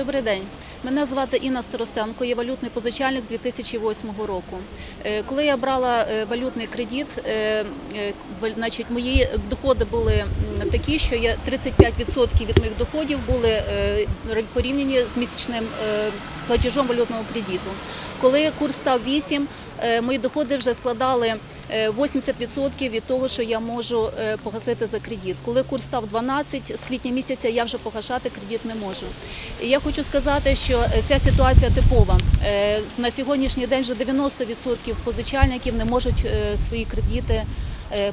Добрий день. Мене звати Інна Старостенко, я валютний позичальник з 2008 року. Е, Коли я брала е, валютний кредит, е, значить, мої доходи були такі, що я 35% від моїх доходів були порівняні з місячним платежом валютного кредиту. Коли курс став 8, е, мої доходи вже складали 80% від того, що я можу е, погасити за кредит. Коли курс став 12, з квітня місяця я вже погашати кредит не можу. Я хочу сказати, що е, ця ситуація типова. Е, На сьогоднішній день вже 90% позичальників не можуть свої кредити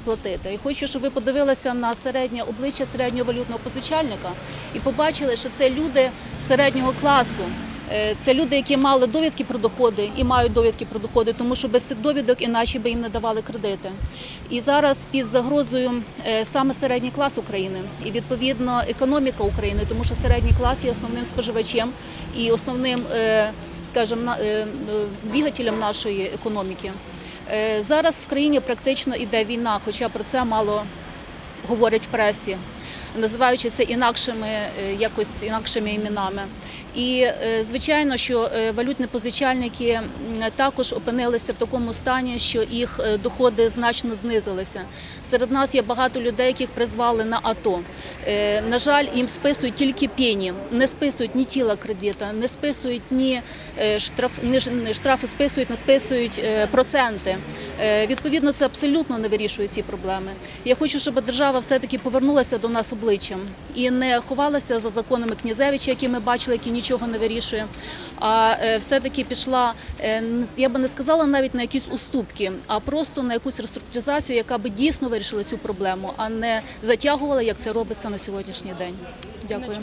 платити. І хочу, щоб ви подивилися на середнє обличчя середнього валютного позичальника і побачили, що це люди середнього класу. Е, Це люди, які мали довідки про доходи і мають довідки про доходи, тому що без цих довідок іначе би їм не давали кредити. І зараз під загрозою е, саме середній клас України і відповідно економіка України, тому що середній клас є основним споживачем і основним, е, скажімо, двигателем нашої економіки. Зараз в країні практично йде війна, хоча про це мало говорять в пресі, називаючи це інакшими, е, якось інакшими іменами. І е, звичайно, що е, валютні позичальники також опинилися в такому стані, що їх доходи значно знизилися. Серед нас є багато людей, яких призвали на АТО. Е, На жаль, їм списують тільки пені, не списують ні тіла кредита, не списують ні е, штраф, не штрафи списують, не списують е, проценти. Відповідно, це абсолютно не вирішує ці проблеми. Я хочу, щоб держава все-таки повернулася до нас обличчям і не ховалася за законами Князевича, які ми бачили, які нічого не вирішує. А все-таки пішла, я би не сказала навіть на якісь уступки, а просто на якусь реструктуризацію, яка би дійсно вирішила цю проблему, а не затягувала, як це робиться на сьогоднішній день. Дякую.